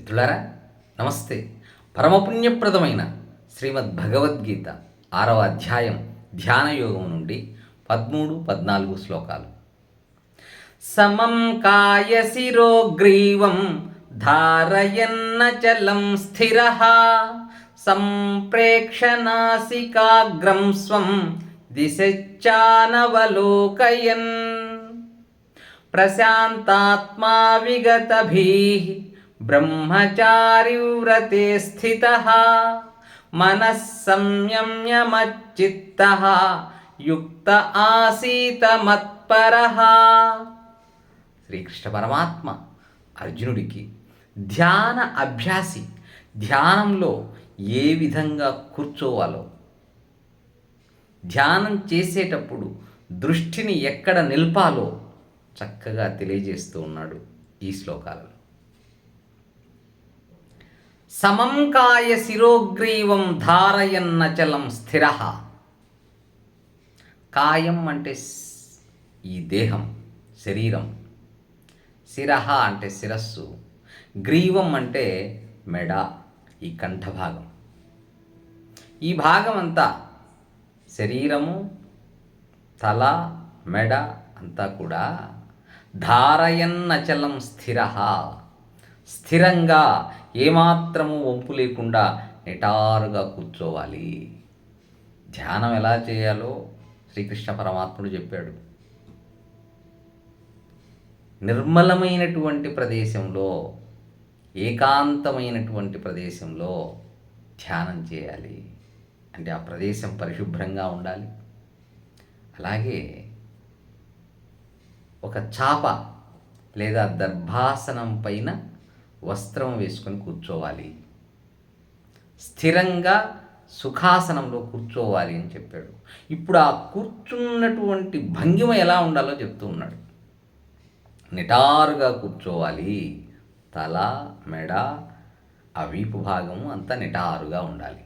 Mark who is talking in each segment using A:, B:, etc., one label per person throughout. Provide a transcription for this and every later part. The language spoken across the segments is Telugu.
A: మిత్రులారా నమస్తే. పరమపుణ్యప్రదమైన శ్రీమద్ భగవద్గీత ఆరవ అధ్యాయం ధ్యాన యోగం నుండి పదమూడు పద్నాలుగు శ్లోకాలు. సమం కాయశిరో గ్రీవం ధారయన్నచలం స్థిర సంప్రేక్షనాసికాగ్రం స్వం దిశచ్చానవలోకయన్. ప్రశాంతాత్మా విగతభీః బ్రహ్మచారివ్రతే స్థిత మనः సంయమ్యమచ్చిత్తः యుక్త ఆసీత మత్పరః శ్రీకృష్ణ పరమాత్మ అర్జునుడికి ధ్యాన అభ్యాసి ధ్యానంలో ఏ విధంగా కూర్చోవాలో ధ్యానం చేసేటప్పుడు దృష్టిని ఎక్కడ నిల్పాలో చక్కగా తెలియజేస్తూ ఉన్నాడు ఈ శ్లోకాలలో. సమం కాయ శిరోగ్రీవం ధారయన్నచలం స్థిర. కాయం అంటే ఈ దేహం శరీరం. శిర అంటే శిరస్సు. గ్రీవం అంటే మెడ ఈ కంఠభాగం. ఈ భాగం అంతా శరీరము తల మెడ అంతా కూడా ధారయన్నచలం స్థిర. స్థిరంగా ఏమాత్రము వంపు లేకుండా నిటారుగా కూర్చోవాలి. ధ్యానం ఎలా చేయాలో శ్రీకృష్ణ పరమాత్ముడు చెప్పాడు. నిర్మలమైనటువంటి ప్రదేశంలో ఏకాంతమైనటువంటి ప్రదేశంలో ధ్యానం చేయాలి. అంటే ఆ ప్రదేశం పరిశుభ్రంగా ఉండాలి. అలాగే ఒక చాప లేదా దర్భాసనం పైన వస్త్రం వేసుకొని కూర్చోవాలి. స్థిరంగా సుఖాసనంలో కూర్చోవాలి అని చెప్పాడు. ఇప్పుడు ఆ కూర్చున్నటువంటి భంగిమ ఎలా ఉండాలో చెప్తూ ఉన్నాడు. నిటారుగా కూర్చోవాలి. తల మెడ ఆ వీపు భాగము అంతా నిటారుగా ఉండాలి.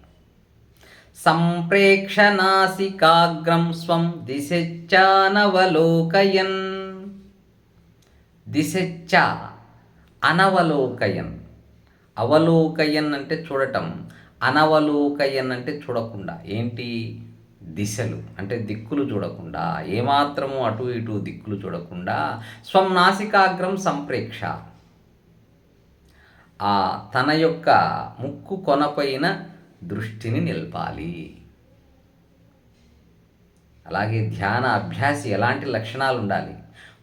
A: సంప్రేక్షనాసికాగ్రం స్వం దిశచ్చానవలోకయన్. దిశచ్చ అనవలోకయన్. అవలోకయన్ అంటే చూడటం. అనవలోకయన్ అంటే చూడకుండా. ఏంటి? దిశలు. అంటే దిక్కులు చూడకుండా. ఏమాత్రము అటు ఇటు దిక్కులు చూడకుండా. స్వం నాసికాగ్రం సంప్రేక్ష. ఆ తన యొక్క ముక్కు కొనపైన దృష్టిని నిలపాలి. అలాగే ధ్యాన అభ్యాసి ఎలాంటి లక్షణాలు ఉండాలి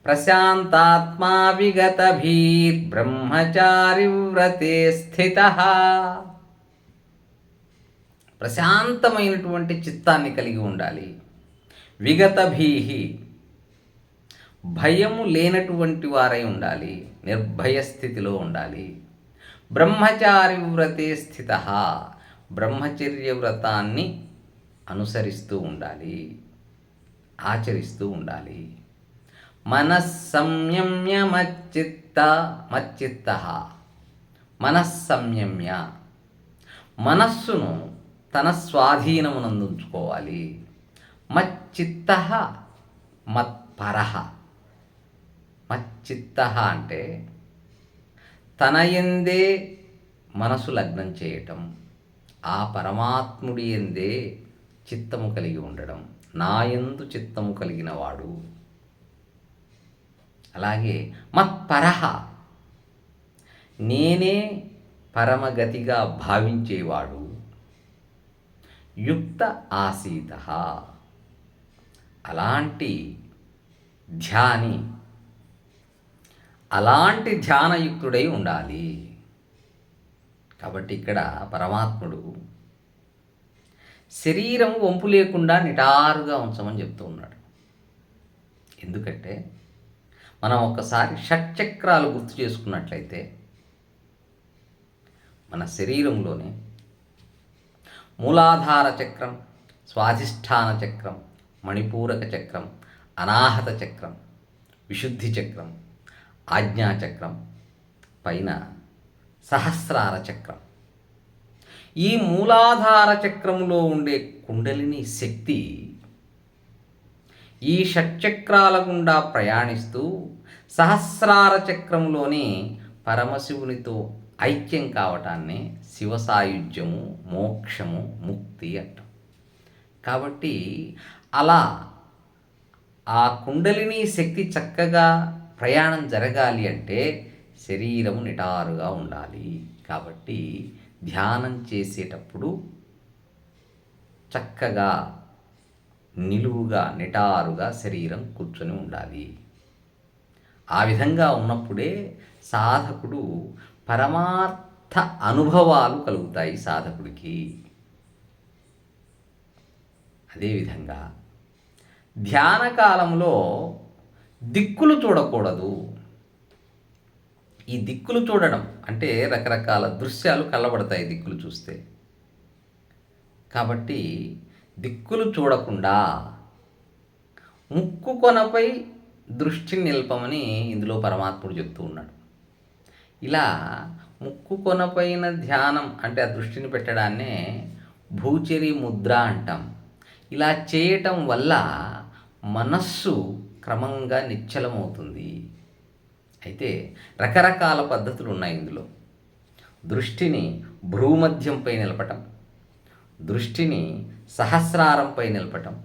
A: ప్రశాంతాత్మా విగతభీర్ బ్రహ్మచారి వ్రతే స్థిత ప్రశాంతమైనటువంటి చిత్తాన్ని కలిగి ఉండాలి విగతభీహి భయము లేనటువంటి వారై ఉండాలి నిర్భయ స్థితిలో ఉండాలి బ్రహ్మచారి వ్రతే స్థిత బ్రహ్మచర్య వ్రతాన్ని అనుసరిస్తూ ఉండాలి ఆచరిస్తూ ఉండాలి మనస్సంయమ్య మచ్చిత్త. మచ్చిత్త మనస్సంయమ్య. మనస్సును తన స్వాధీనమునందుంచుకోవాలి. మచ్చిత్త మత్పర. మచ్చిత్త అంటే తన ఎందే మనసు లగ్నం చేయటం ఆ పరమాత్ముడి ఎందే చిత్తము కలిగి ఉండడం నాయందు చిత్తము కలిగిన వాడు అలాగే మత్పరహ నేనే పరమగతిగా భావించేవాడు. యుక్త ఆసీత. అలాంటి ధ్యాని. అలాంటి ధ్యానయుక్తుడై ఉండాలి. కాబట్టి ఇక్కడ పరమాత్ముడు శరీరం వంపు లేకుండా నిటారుగా ఉంచమని చెప్తూ ఉన్నాడు. ఎందుకంటే మనం ఒక్కసారి షట్చక్రాలు గుర్తు చేసుకున్నట్లయితే మన శరీరంలోనే మూలాధార చక్రం స్వాధిష్టాన చక్రం మణిపూరక చక్రం అనాహత చక్రం విశుద్ధి చక్రం ఆజ్ఞా చక్రం పైన సహస్రార చక్రం. ఈ మూలాధార చక్రంలో ఉండే కుండలిని శక్తి ఈ షట్చక్రాల గుండా ప్రయాణిస్తూ సహస్రార చక్రంలోనే పరమశివునితో ఐక్యం కావటాన్ని శివసాయుధ్యము మోక్షము ముక్తి అంటాం. కాబట్టి అలా ఆ కుండలిని శక్తి చక్కగా ప్రయాణం జరగాలి అంటే శరీరం నిటారుగా ఉండాలి. కాబట్టి ధ్యానం చేసేటప్పుడు చక్కగా నిలువుగా నిటారుగా శరీరం కూర్చొని ఉండాలి. ఆ విధంగా ఉన్నప్పుడే సాధకుడు పరమార్థ అనుభవాలు కలుగుతాయి సాధకుడికి. అదేవిధంగా ధ్యాన కాలంలో దిక్కులు చూడకూడదు. ఈ దిక్కులు చూడడం అంటే రకరకాల దృశ్యాలు కళ్ళబడతాయి దిక్కులు చూస్తే. కాబట్టి దిక్కులు చూడకుండా ముక్కు కొనపై దృష్టిని నిలపమని ఇందులో పరమాత్ముడు చెప్తూ ఉన్నాడు. ఇలా ముక్కు కొనపైన ధ్యానం అంటే ఆ దృష్టిని పెట్టడాన్నే భూచరి ముద్ర అంటాం. ఇలా చేయటం వల్ల మనస్సు క్రమంగా నిశ్చలమవుతుంది. అయితే రకరకాల పద్ధతులు ఉన్నాయి ఇందులో. దృష్టిని భ్రూమధ్యంపై నిలపటం దృష్టిని సహస్రారంపై నిలపటం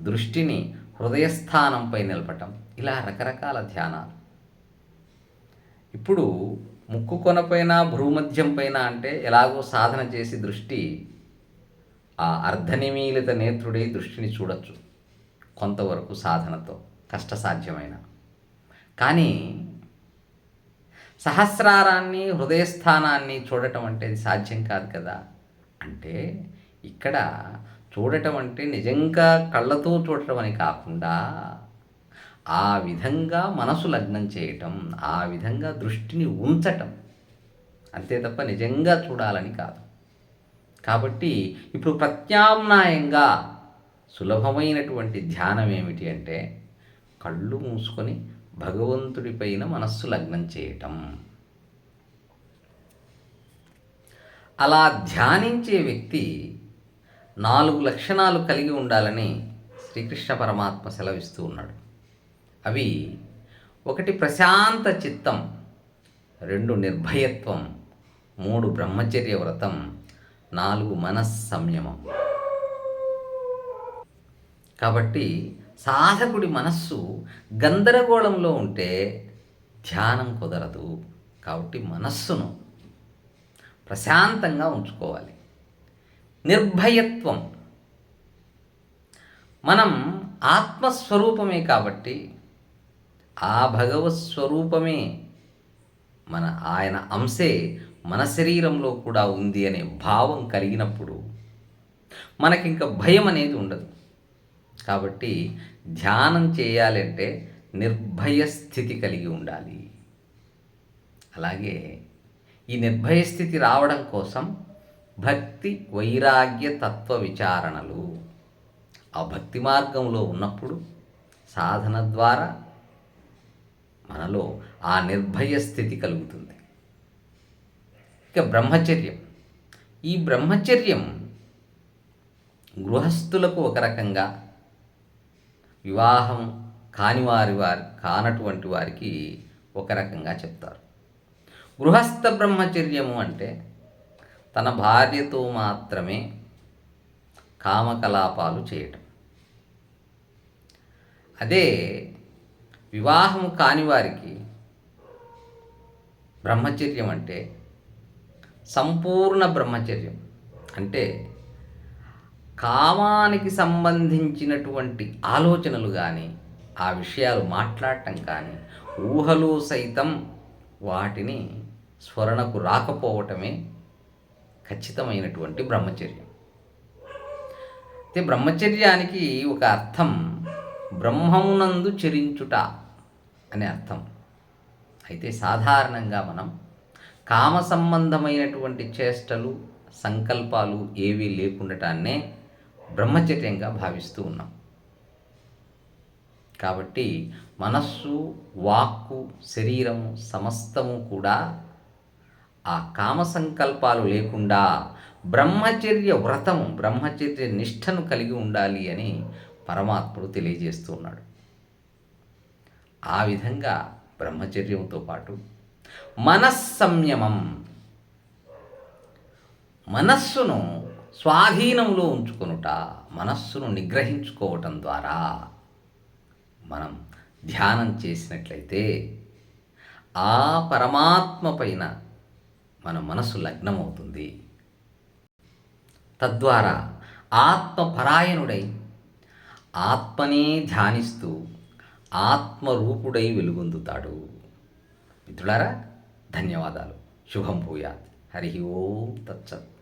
A: దృష్టిని హృదయస్థానంపై నిలపటం ఇలా రకరకాల ధ్యానాలు. ఇప్పుడు ముక్కు కొనపైన భ్రూమధ్యం పైన అంటే ఎలాగో సాధన చేసి దృష్టి ఆ అర్ధనిమీలిత నేత్రుడై దృష్టిని చూడొచ్చు కొంతవరకు సాధనతో కష్టసాధ్యమైన. కానీ సహస్రారాన్ని హృదయస్థానాన్ని చూడటం అంటే అది సాధ్యం కాదు కదా. అంటే ఇక్కడ చూడటం అంటే నిజంగా కళ్ళతో చూడటం అని కాకుండా ఆ విధంగా మనసు లగ్నం చేయటం ఆ విధంగా దృష్టిని ఉంచటం అంతే తప్ప నిజంగా చూడాలని కాదు. కాబట్టి ఇప్పుడు ప్రత్యామ్నాయంగా సులభమైనటువంటి ధ్యానం ఏమిటి అంటే కళ్ళు మూసుకొని భగవంతుడిపైన మనస్సు లగ్నం చేయటం. అలా ధ్యానించే వ్యక్తి నాలుగు లక్షణాలు కలిగి ఉండాలని శ్రీకృష్ణ పరమాత్మ సెలవిస్తూ ఉన్నాడు. అవి ఒకటి ప్రశాంత చిత్తం రెండు నిర్భయత్వం మూడు బ్రహ్మచర్య వ్రతం నాలుగు మనస్సంయమం కాబట్టి సాధకుడి మనస్సు గందరగోళంలో ఉంటే ధ్యానం కుదరదు. కాబట్టి మనస్సును ప్రశాంతంగా ఉంచుకోవాలి. నిర్భయత్వం. మనం ఆత్మస్వరూపమే కాబట్టి ఆ భగవత్ స్వరూపమే మన ఆయన అంశే మన శరీరంలో కూడా ఉంది అనే భావం కలిగినప్పుడు మనకింక భయం అనేది ఉండదు. కాబట్టి ధ్యానం చేయాలంటే నిర్భయ స్థితి కలిగి ఉండాలి. అలాగే ఈ నిర్భయ స్థితి రావడం కోసం భక్తి వైరాగ్య తత్వ విచారణలు. ఆ భక్తి మార్గంలో ఉన్నప్పుడు సాధన ద్వారా మనలో ఆ నిర్భయ స్థితి కలుగుతుంది. ఇక బ్రహ్మచర్యం. ఈ బ్రహ్మచర్యం గృహస్థులకు ఒక రకంగా వివాహం కాని వారి వారి కానటువంటి వారికి ఒక రకంగా చెప్తారు. గృహస్థ బ్రహ్మచర్యము అంటే తన భార్యతో మాత్రమే కామకలాపాలు చేయటం. అదే వివాహం కాని వారికి బ్రహ్మచర్యం అంటే సంపూర్ణ బ్రహ్మచర్యం. అంటే కామానికి సంబంధించినటువంటి ఆలోచనలు కానీ ఆ విషయాలు మాట్లాడటం కానీ ఊహలు సైతం వాటిని స్మరణకు రాకపోవటమే ఖచ్చితమైనటువంటి బ్రహ్మచర్యం. అయితే బ్రహ్మచర్యానికి ఒక అర్థం బ్రహ్మమునందు చరించుట అనే అర్థం. అయితే సాధారణంగా మనం కామ సంబంధమైనటువంటి చేష్టలు సంకల్పాలు ఏవీ లేకుండటాన్నే బ్రహ్మచర్యంగా భావిస్తూ ఉన్నాం. కాబట్టి మనస్సు వాక్కు శరీరము సమస్తము కూడా ఆ కామ సంకల్పాలు లేకుండా బ్రహ్మచర్య వ్రతము బ్రహ్మచర్య నిష్టను కలిగి ఉండాలి అని పరమాత్ముడు తెలియజేస్తూ ఉన్నాడు. ఆ విధంగా బ్రహ్మచర్యంతో పాటు మనస్సంయమం మనస్సును స్వాధీనంలో ఉంచుకొనుట మనస్సును నిగ్రహించుకోవటం ద్వారా మనం ధ్యానం చేసినట్లయితే ఆ పరమాత్మ పైన మన మనసు లగ్నమవుతుంది. తద్వారా ఆత్మపరాయణుడై ఆత్మనే ధ్యానిస్తూ ఆత్మరూపుడై వెలుగొందుతాడు. మిత్రులారా ధన్యవాదాలు. శుభం భూయాత్. హరి ఓం తత్సత్.